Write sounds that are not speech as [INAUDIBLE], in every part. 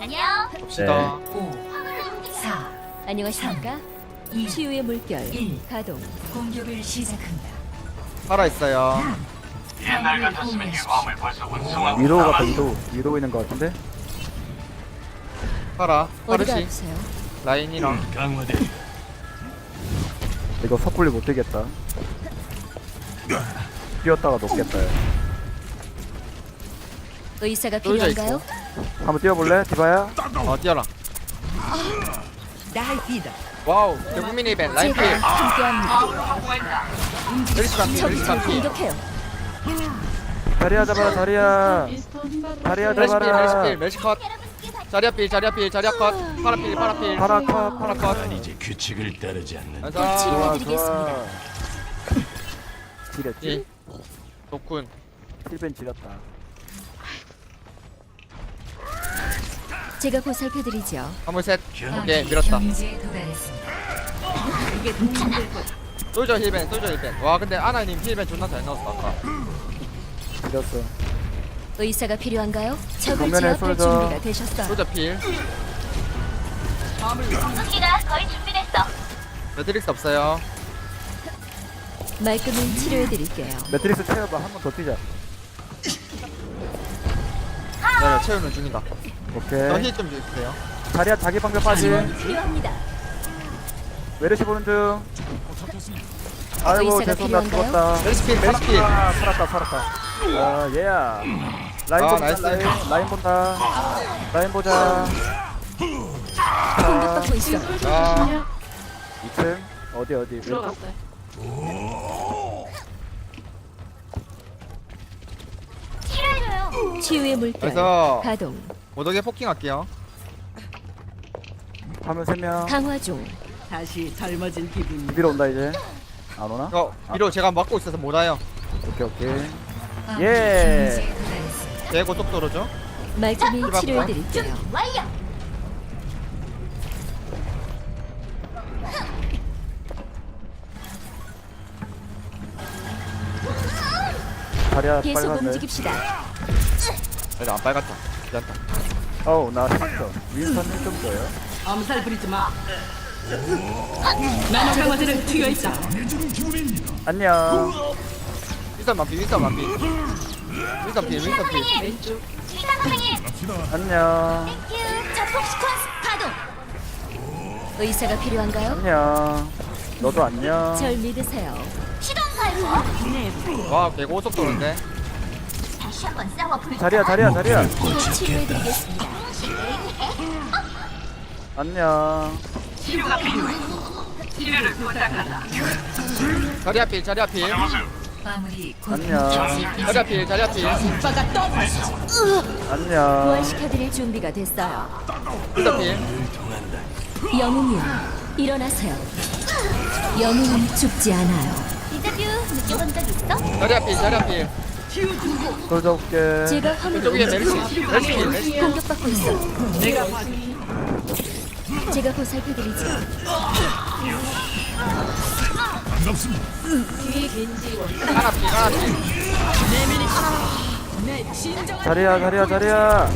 안녕. 봅시다. 5, 4, 안녕하십니까? 이. 치유의 물결 일. 가동. 공격을 시작합니다. 살아 있어요. 옛날 같았으면 이 화물 위도우 같다 위도우 위도우 있는 것 같은데 살아. 어디가 파르시 아프세요? 라인이랑 이거 섣불리 못 뛰겠다 뛰었다가 높겠다 의사가 필요한가요? 한번 뛰어볼래 디바야? 어 뛰어라. 와우 대국민 이벤 라인 필. 제가 함께합니다. 반피 적이 절 반피. 공격해요. 자리야 잡아라 자리야 자리야 메리시 필 메리시 필 잡아라 메리시 컷. 자리야 필 자리야 필 자리야 컷. 파라 필 파라 필. 파라 컷 파라 컷. 이제 규칙을 따르지 않는 곧 가자. 치료해드리겠습니다. 지렸지? 이. 좋군. 힐벤 지렸다 제가 보살펴드리죠. 화물 셋. 오케이 밀었다. 경지에 도달했습니다. 솔저 힐벤 솔저 힐벤. 와 근데 아나님 힐벤 존나 잘 넣었어 아까. 지렸어 의사가 필요한가요? 적을 정면에 제압할 쏠져. 준비가 되셨어요. 솔저 필. 공격기가 거의 준비됐어. 매트릭스 없어요. 말끔히 치료해드릴게요. 매트릭스 채워봐 한 번 더 뛰자 네 채우는 중이다. 오케이 저힐좀 주세요. 자리야 자기 방벽 빠짐. 메르시 보는 중 아이고 의사가 죄송 나 필요한가요? 죽었다 메리시 필 메리시 필. 아 살았다 살았다 아 얘야 라인 아, 본다 나이스. 라인, 라인 본다 라인 보자 공격받고 있어. 아 2층 어디 어디 왼쪽 치료해줘요. 치유의 물결 그래서 가동. 모독에 포킹 할게요. 화면 3명 강화 중. 다시 젊어진 기분. 비비러 온다 이제 안 오나? 이거 위로 제가 막고 있어서 못 와요. 오케이 오케이 화물 예. 대고 속도로죠. 말끔히 이봐, 치료해 드릴게요. 완료. 자리야 계속 빨간데 움직입시다. 내가 안 빨갛다. 괜찮다. 어우 나 했어 윈선 힐좀 줘요 엄살 부리지 마. 나는 강화제를 있다. 안녕 윈선 만피 윈선 만피. 윈선 필 윈선. 시간 선생님. 안녕 땡큐. 자폭 시퀀스 가동. 의사가 필요한가요? 안녕 너도 안녕 절 믿으세요. 시동 걸고. 와 개고속도로인데. 다시 한번 싸워 볼까? 자리야 자리야 자리야 곧 치료해드리겠습니다. 안녕 자리 앞필 자리 앞필. 마무리 곧 안녕 자리 앞필 자리 앞필. 안녕 부활시켜드릴 준비가 됐어요. 윈선 필. 영웅이요, 일어나세요. 영웅은 죽지 않아요. 이자뷰 느껴본 적 있어? 자리 앞필 자리 앞필. 돌자 올게 제가 화물을 필 메르시 필. 공격받고 있어. 제가 보살펴드리죠. 하나 하나. 자리야 자리야 자리야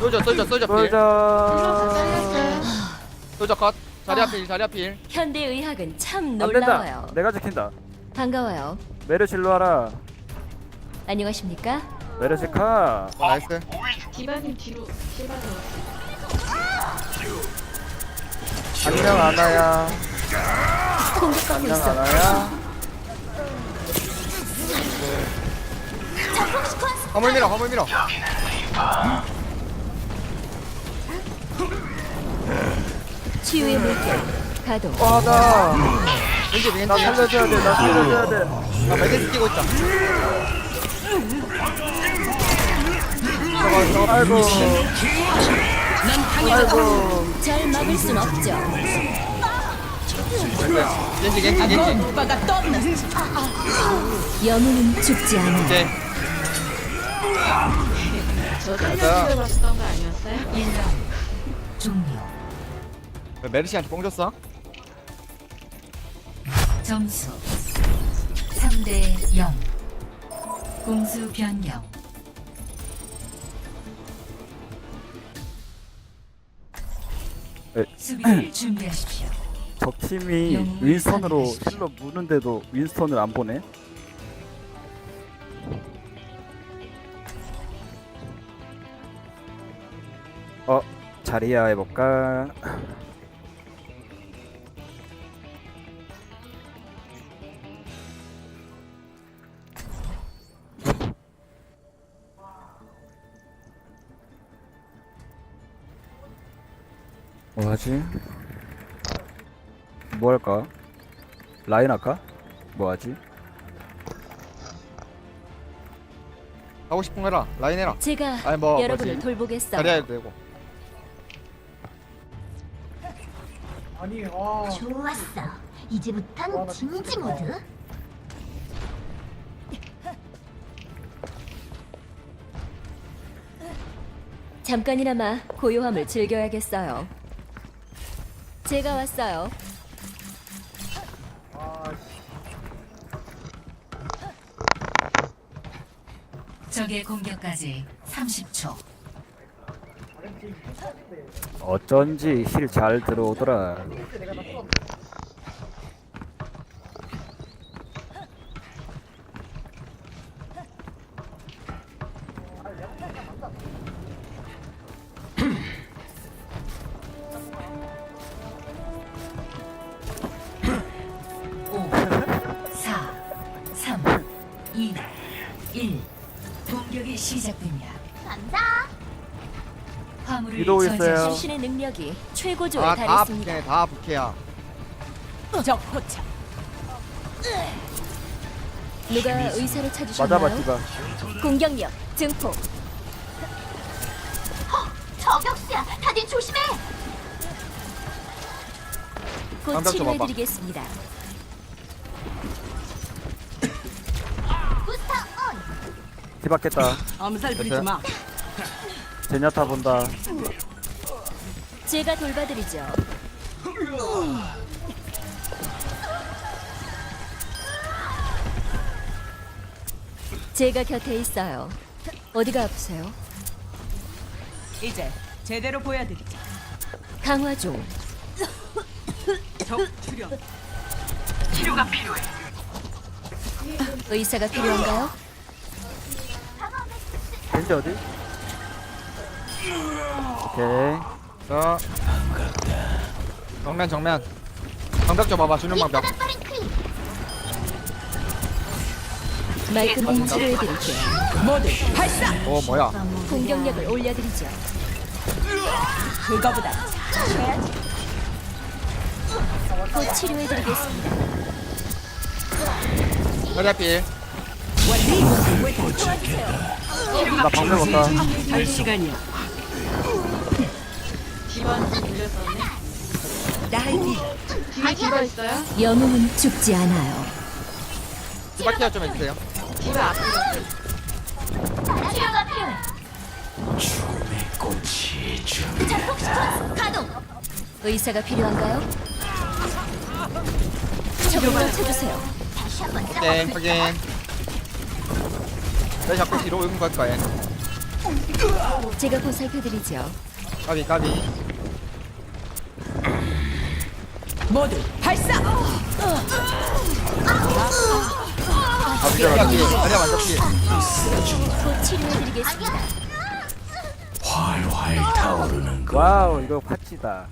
쏠져 쏠져 쏠져 필. 돌자 쏠져 컷. 자리 앞필 자리 앞필. 현대 의학은 참안 놀라워요. 된다 내가 지킨다 반가워요. 메르실로 와라 안녕하십니까? 메르시카 어, 나이스. 기반님 뒤로 실바도 안녕 아나야 안녕 있어. 아나야 화물 밀어 화물 밀어. 치유의 물결 가동. 와나 왠지 왠지. 나 살려줘야 돼 나 살려줘야 돼아 매트릭스 끼고 있다. 아이고 아이고 막을 순 없죠. 겐지 겐지 겐지. 오빠가 떴나? 영웅은 죽지 않아요. 이제 저 가자. 봤었던 거 아니었어요? 1라운드 종료. 왜 메르시한테 뽕 줬어? 점수 3대 0 공수 변경 네. 수비를 준비하십시오. 저 팀이 윈선으로 실로 무는데도 윈선을 안 보네. 어 자리야 해볼까? 뭐 하지? 뭐 할까? 라인 할까? 뭐 하지? 하고 싶은 거 해라 라인 해라 제가 아니, 뭐, 여러분을 뭐지? 돌보겠어요. 자리야 해도 되고 좋았어. 이제부턴 진지 모드. 잠깐이나마 고요함을 즐겨야겠어요. 제가 왔어요. 적의 공격까지 30초. 어쩐지 힐 잘 들어오더라. 시작됩니다. 감사. 화물을 위도우 있어요. 저지하십시오. 당신의 능력이 최고조에 아다 달했습니다. 부캐 다 부캐야 누가 의사를 찾으셨나요? 맞아봐 디바. 공격력 증폭. 저격수야. 다들 조심해. 곧 좀. 치료해드리겠습니다. 부스터 온. 깼다. 암살 부리지 마. 제냐타 본다. 제가 돌봐드리죠. 제가 곁에 있어요. 어디가 아프세요? 이제 제대로 보여드리자. 강화 중. 적 출현. 의사가 필요한가요? 벤지 어디? 오케이. 자 정면 정면 방벽 좀 봐봐 주는 방벽 이보다 빠른 크림. 말끔히 치료해드릴게요. 모두 발사. 오 뭐야 공격력을 올려드리죠. 그거보다 곧 치료해드리겠습니다. 자리야 필 나 방금 없다. 할 시간이야. 디바는 밀렸었네. 날기. 뒤에 디바 있어요? 영웅은 죽지 않아요. 디바 케어 좀 해주세요 디바 앞에 치료가 필요해. 꽃이 주 자폭 시퀀스 가동. 의사가 필요한가요? 저를 쳐주세요. 다시 한번 싸워. 오케이 확인 내 자꾸 뒤로 오는 걸 거야 제가 보살펴드리죠. 까비 까비 모두 발사. 아곧 치료해드리겠습니다. 활활 타오르는 것 와우 이거 파치다.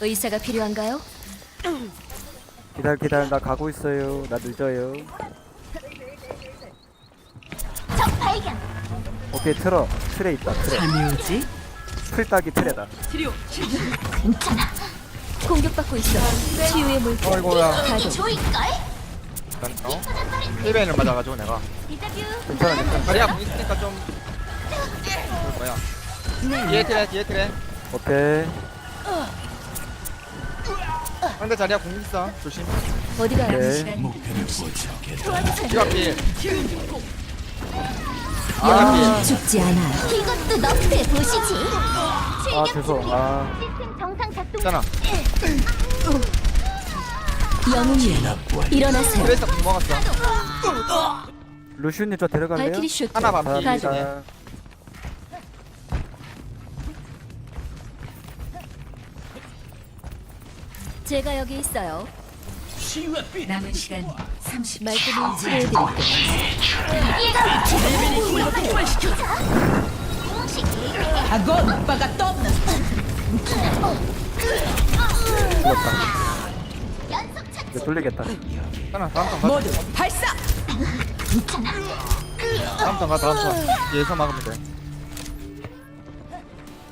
의사가 필요한가요? 기다려 기다려 나 가고 있어요. 나 늦어요. 오케이 틀어. 틀에 있다. 틀에. 감이 오지. 틀딱이 틀에다. 치료. 괜찮아. 공격받고 있어. 치유의 물결. 어이구야 가동. 일단 어? 힐베인을 맞아가지고 내가. 괜찮아 괜찮아. 자리야 공 있으니까 좀그 뭐야 뒤에 트레 뒤에 트레 오케이. 상대 자리야 공 있어 조심 어디가 오케이. 아프시나요? 목표를 아필 죽지 않아요. 이것도 너프해 보시지. 아 죄송. 아 시스템 정상 작동. 있잖아 영웅이 일어나세요. 트레이서 공 먹었어 루시우님 저 데려갈래요? 발키리 슈트. 하나 반피. 감사합니다. 제가 여기 있어요. 남은 시간 30초. 말끔히 치료해드릴게요. 아건 오빠가 착 이제 돌리겠다 하나 다음 턴 가자 모두 발사. 다음 턴 가 다음 턴 얘에서 막으면 돼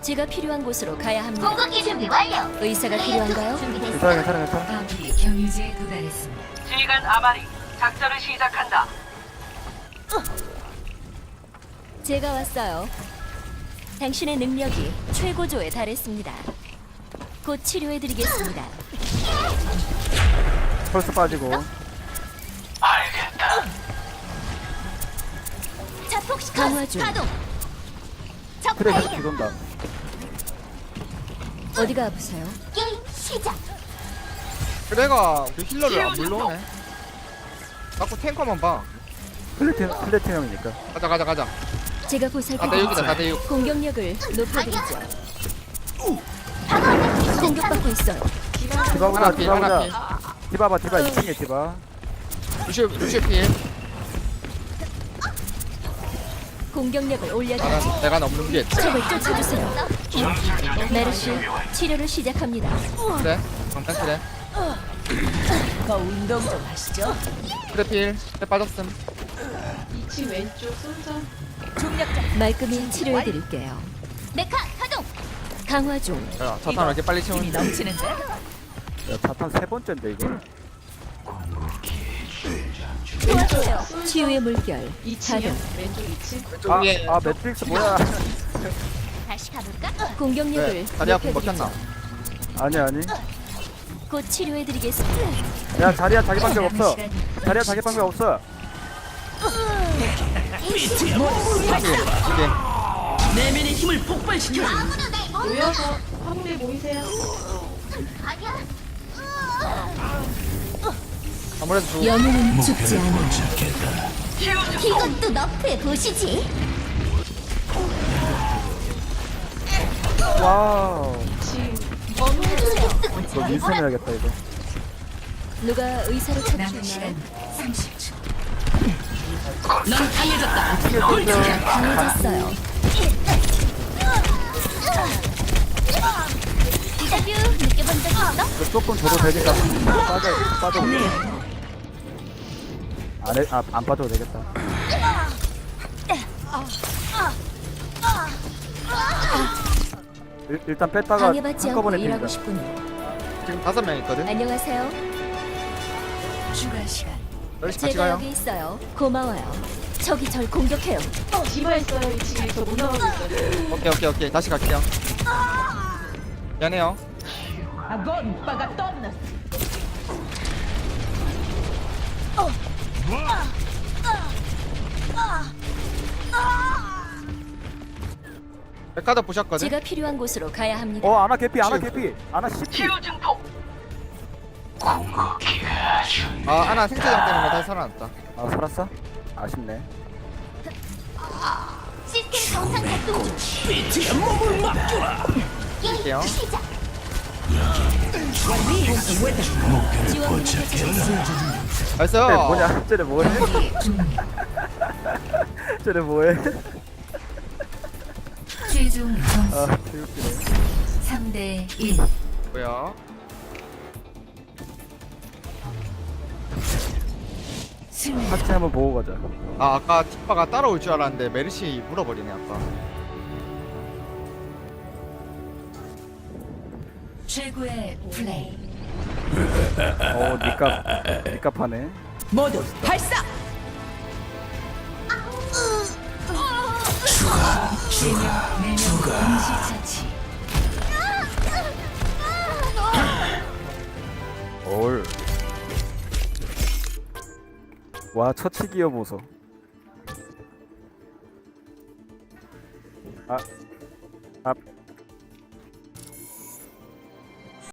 제가 필요한 곳으로 가야 합니다. 공격기 준비 완료. 의사가 필요한가요? 준비됐어. 괜찮아 괜찮아 괜찮아 아군이 경유지에 도달했습니다. 지휘관 아마리 작전을 시작한다. 제가 왔어요. 당신의 능력이 최고조에 달했습니다. 곧 치료해드리겠습니다. 펄스 빠지고 자폭 강화 시커스 중. 가동. 적 트랙에서 발견. 뒤돈다 어디가 아프세요? 게임 시작. 그래가 우리 힐러를 안 불러오네 자꾸 탱커만 봐 플래티, 플래티넘이니까 가자 가자 가자 아, 제가 4대 6이다 보살펴드리죠. 4대 6 공격력을 높여드리죠. 공격받고 있어요. 하나 필 하나 필 디바보자 디바봐 디바 2층에 디바 루시오 루시오 필 공격력을 올려드리죠. 나는 내가 넘는 게 적을 쫓아주세요. 메르시 치료를 시작합니다. 그래 방탄 그래 더 운동 좀 하시죠. 그래 필 그래 빠졌음 2층 왼쪽 손전. 말끔히 치료해 드릴게요. 메카 가동. 강화 중. 야 자탄 왜 이렇게 빨리 채우는지 넘치는데? 야 자탄 세 번째인데 이거. 치유의 물결. 2층이요? 가동. 왼쪽 2층. 왼쪽 위에 아, 아 매트릭스 뭐야 다시 가볼까? 공격력을 네, 공 높여드리죠. 먹혔나 아니 아니 곧 치료해드리겠습니다. 야 자리야 자기 방법 없어 자리야 자기 방법 없어 이게 내면의 힘을 폭발시켜. 모여서 화물에 모이세요. 아니야. 아 무래도 주 영웅은 죽지 않아. 이것도 너프에 보시지. 와우 2층. 이거 윈스턴 해야겠다 이거 누가 의사로 찾으셨나요? 시간 30초. 넌 강해졌다. 강해졌어요. 이자뷰 느껴본 적 있어? 이거 조금 줘도 되겠다 빠져 빠져 안 해 아 안 빠져도 되겠다 일, 일단 뺐다가 방해받지 않고 한꺼번에 일하고 싶군요. 지금 다섯 명 있거든 안녕하세요. 추가 시간. 같이 제가 가요 여기 있어요. 고마워요. 적이 절 공격해요. 디바 있어요 2층에. 저못 나가고 있어요. 오케이 오케이 오케이 다시 갈게요 미안해요 아건 오빠가 떴나? 백카드 보셨거든 제가 필요한 곳으로 가야 합니다. 어 아나 개피 아나 개피 아나 10피 아 하나 생체장 때문에 다시 살아났다 아 살았어? 아쉽네 시스템 정상 작동 중. 할게요. 지원군이 도착했습니다. 나이스. 쟤 뭐냐? 쟤네 뭐해? [LAUGHS] 쟤네 뭐해? 최종 점수. 아 개웃기네. 3대 1. 뭐야? 승리. 같이 한번 보고 가자. 아 아까 티파가 따라올 줄 알았는데 메르시 물어버리네 아까. 최고의 플레이. 어 니값 니값 하네 모두 발사. 세명 4명 임시처치. 올. 와 처치기어 보소. 아, 아,